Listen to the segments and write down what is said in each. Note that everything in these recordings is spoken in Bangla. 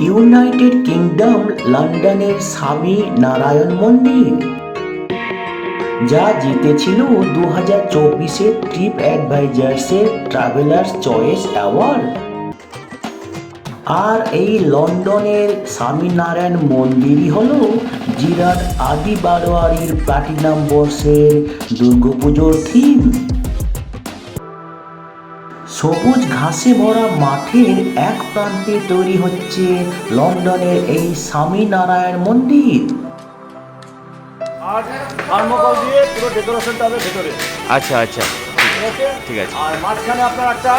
ইউনাইটেড কিংডম লন্ডনের স্বামী নারায়ণ মন্দির, যা জিতেছিল দু হাজার চব্বিশে ট্রিপ অ্যাডভাইজার্সের ট্রাভেলার্স চয়েস অ্যাওয়ার্ড। আর এই লন্ডনের স্বামীনারায়ণ মন্দিরই হল জিরাট আদি বারোয়ারির প্লাটিনাম বর্ষের দুর্গাপুজোর থিম সবুজ ঘাসে ভরা মাঠের এক প্রান্তে তৈরি হচ্ছে লন্ডনের এই স্বামীনারায়ণ মন্দির। আর থার্মোকল দিয়ে পুরো ডেকোরেশনটা হবে ভেতরে। আচ্ছা আচ্ছা। ঠিক আছে? আর মাঝখানে আপনার একটা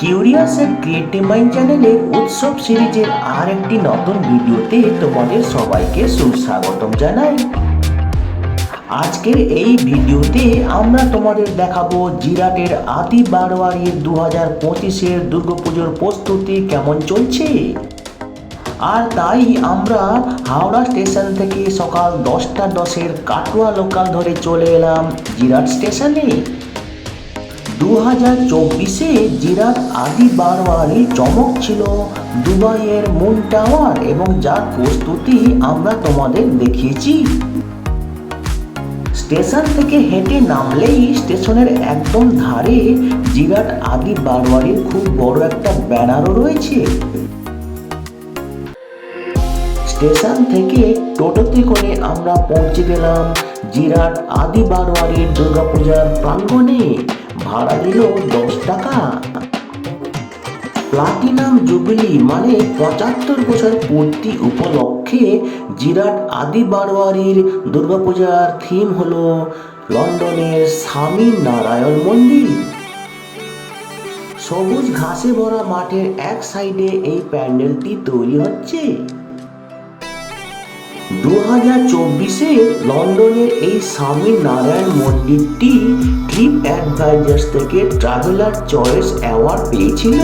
কিউরিয়াস এন্ড ক্রিয়েটিভ মাইন্ড চ্যানেলের উৎসব সিরিজের আর একটি নতুন ভিডিওতে তোমাদের সবাইকে সুস্বাগতম জানাই। আজকের এই ভিডিওতে আমরা তোমাদের দেখাবো জিরাটের আদি বারোয়ারির দু হাজার পঁচিশের দুর্গাপুজোর প্রস্তুতি কেমন চলছে। আর তাই আমরা হাওড়া স্টেশন থেকে সকাল দশটা দশের কাটোয়া লোকাল ধরে চলে এলাম জিরাট স্টেশনে। দু হাজার চব্বিশে জিরাট আদি বারোয়ারি চমক ছিল দুবাইয়ের মুন টাওয়ার এবং যার প্রস্তুতি আমরা তোমাদের দেখিয়েছি। স্টেশন থেকে হেঁটে নামলেই স্টেশনের একদম ধারে জিরাট আদি বারোয়ারির খুব বড় একটা ব্যানারও রয়েছে। স্টেশন থেকে টোটোতে করে আমরা পৌঁছে গেলাম জিরাট আদি বারোয়ারির দুর্গাপূজার প্রাঙ্গণে। ভাড়া দিল দশ টাকা। প্লাটিনাম জুবিলি মানে পঁচাত্তর বছর পূর্তি উপলক্ষে জিরাট আদি বারোয়ারির দুর্গাপূজার থিম হল লন্ডনের স্বামী নারায়ণ মন্দির। সবুজ ঘাসে ভরা মাঠের এক সাইডে এই প্যান্ডেলটি তৈরি হচ্ছে। দু হাজার চব্বিশে লন্ডনের এই স্বামী নারায়ণ মন্দিরটি ট্রিপ অ্যাডভাইজার্স থেকে ট্রাভেলার চয়েস অ্যাওয়ার্ড পেয়েছিল।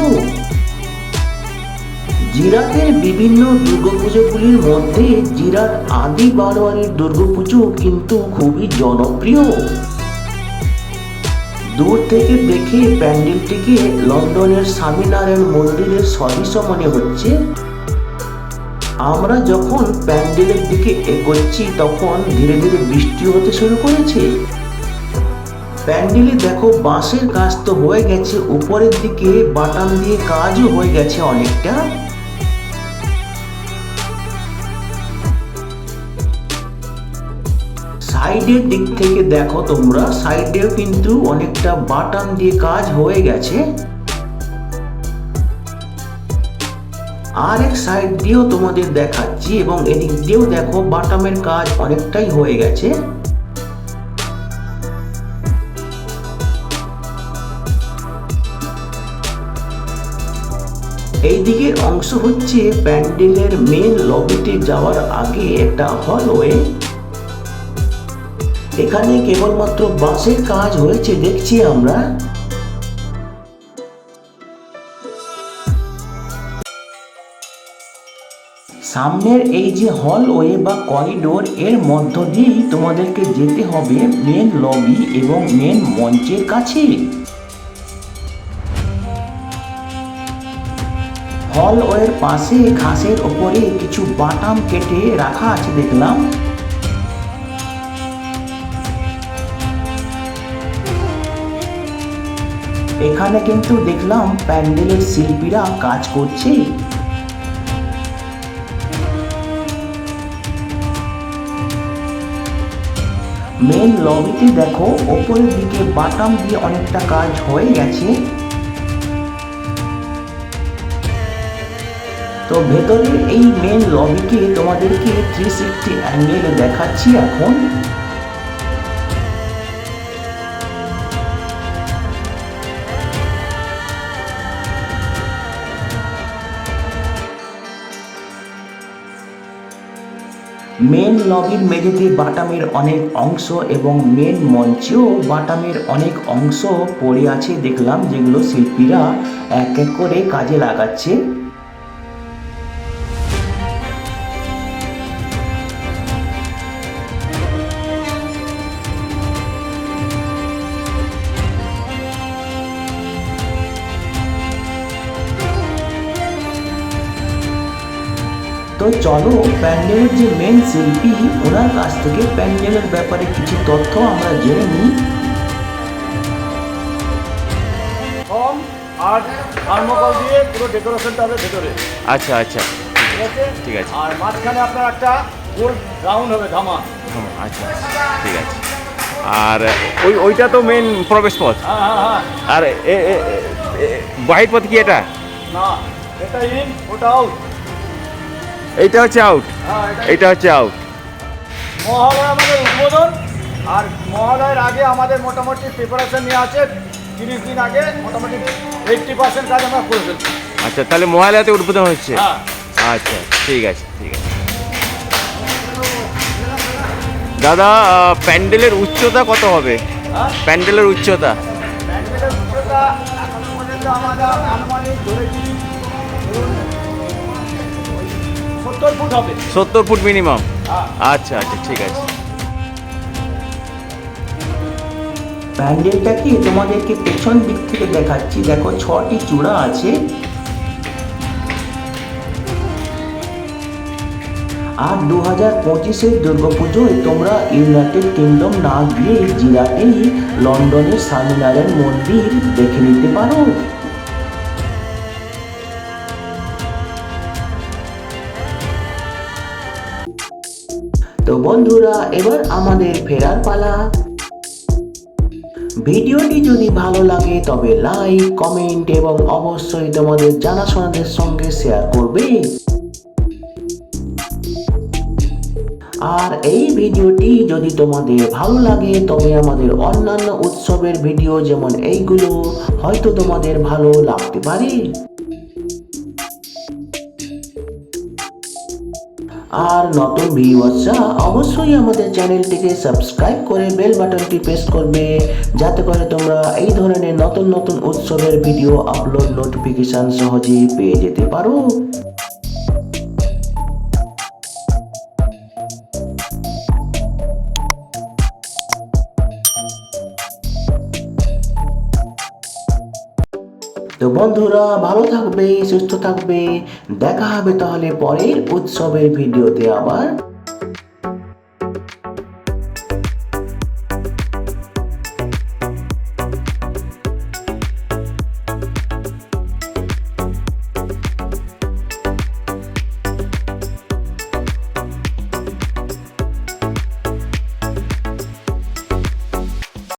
জিরাটের বিভিন্ন দুর্গাপুজোগুলির মধ্যে জিরাট আদি বারোয়ারির দুর্গাপুজো কিন্তু খুবই জনপ্রিয়। দূর থেকে দেখে প্যান্ডেলটিকে লন্ডনের স্বামীনারায়ণ মন্দিরের সদৃশ মনে হচ্ছে। আমরা যখন প্যান্ডেলের দিকে এগোচ্ছি, তখন ধীরে ধীরে বৃষ্টি হতে শুরু করেছে। প্যান্ডেলে দেখো বাঁশের কাজ তো হয়ে গেছে, উপরের দিকে বাটাম দিয়ে কাজও হয়ে গেছে অনেকটা। সাইডের দিক থেকে দেখো তোমরা, সাইডেও কিন্তু অনেকটা বাটাম দিয়ে কাজ হয়ে গেছে। আর এক সাইড দিয়েও তোমাদের দেখাচ্ছি এবং এদিক দিয়েও দেখো বাটামের কাজ অনেকটাই হয়ে গেছে। এই দিকের অংশ হচ্ছে প্যান্ডেলের মেন লবিতে যাওয়ার আগে একটা হলওয়ে এখানে কেবলমাত্র বাঁশের কাজ হয়েছে, দেখছি আমরা। সামনের এই যে হলওয়ে বা করিডোর এর মধ্য দিয়েই তোমাদেরকে যেতে হবে মেন লবি এবং মেন মঞ্চের কাছে। হলওয়ের পাশে ঘাসের ওপরে কিছু বাটাম কেটে রাখা আছে, দেখলাম। এখানে কিন্তু দেখলাম প্যান্ডেলের শিল্পীরা কাজ করছে। মেন লবিতে দেখো, ওপরের দিকে বাটাম দিয়ে অনেকটা কাজ হয়ে গেছে। তো ভেতরের এই মেন লবিকে তোমাদেরকে থ্রি সিক্সটি অ্যাঙ্গেলে দেখাচ্ছি এখন। মেন লবির মেঝেতে বাটামের অনেক অংশ এবং মেন মঞ্চেও বাটামের অনেক অংশ পড়ে আছে, দেখলাম, যেগুলো শিল্পীরা এক এক করে কাজে লাগাচ্ছে। তো চলো প্যান্ডেলের যে মেন শিল্পী ওনার কাছ থেকে প্যান্ডেলের ব্যাপারে কিছু তথ্য আমরা জেনে নিই। কম আর থার্মোকল দিয়ে পুরো ডেকোরেশনটা হবে ভেতরে। আচ্ছা আচ্ছা। ঠিক আছে? ঠিক আছে। আর মাঝখানে আপনার একটা গোল রাউন্ড হবে ধামা। হুম, আচ্ছা ঠিক আছে। আর ওই ওইটা তো মেন প্রবেশ পথ। হ্যাঁ হ্যাঁ হ্যাঁ। আর এ- এ- এ- এ- বাহির পথ কি এটা? না এটা ইন ওটা আউট এইটা হচ্ছে আউট হ্যাঁ এটা এইটা হচ্ছে আউট মহালয় আমাদের উদ্বোধন। আর মহালয়ের আগে আমাদের মোটামুটি প্রিপারেশন নিয়ে আছে তিরিশ দিন আগে মোটামুটি এইটটি পার্সেন্ট কাজ আমরা করে ফেলছি। আচ্ছা তাহলে মহালয়াতে উদ্বোধন হচ্ছে? হ্যাঁ। আচ্ছা ঠিক আছে ঠিক আছে। দাদা প্যান্ডেলের উচ্চতা কত হবে? হ্যাঁ? প্যান্ডেলের উচ্চতা? প্যান্ডেলের উচ্চতা এখনও পর্যন্ত আমাদের আনুমানিক ধরেছি সত্তর ফুট হবে। সত্তর ফুট মিনিমাম হ্যাঁ। আচ্ছা আচ্ছা ঠিক আছে। প্যান্ডেলটাকে তোমাদেরকে পেছন দিক থেকে দেখাচ্ছি। দেখো ছটি চূড়া আছে। আর দু হাজার পঁচিশের দুর্গাপুজোয় তোমরা ইউনাইটেড কিংডম না গিয়ে জিরাটেই লন্ডনের স্বামীনারায়ণ মন্দির দেখে নিতে পারো। তো বন্ধুরা, এবার আমাদের ফেরার পালা। ভিডিওটি যদি ভালো লাগে, তবে লাইক কমেন্ট এবং অবশ্যই তোমাদের জানাশোনাদের সঙ্গে শেয়ার করবে। আর এই ভিডিওটি যদি তোমাদের ভালো লাগে, তবে আমাদের অন্যান্য উৎসবের ভিডিও যেমন এইগুলো, হয়তো তোমাদের ভালো লাগতে পারে। আর নতুন ভিউয়ার্সরা অবশ্যই আমাদের চ্যানেলটিকে সাবস্ক্রাইব করে বেল বাটনটি প্রেস করবে, যাতে করে তোমরা এই ধরনের নতুন নতুন উৎসবের ভিডিও, আপলোড, নোটিফিকেশান সহজেই পেয়ে যেতে পারো। তো বন্ধুরা ভালো থাকবে সুস্থ থাকবে। দেখা হবে তাহলে পরের উৎসবের ভিডিওতে আবার।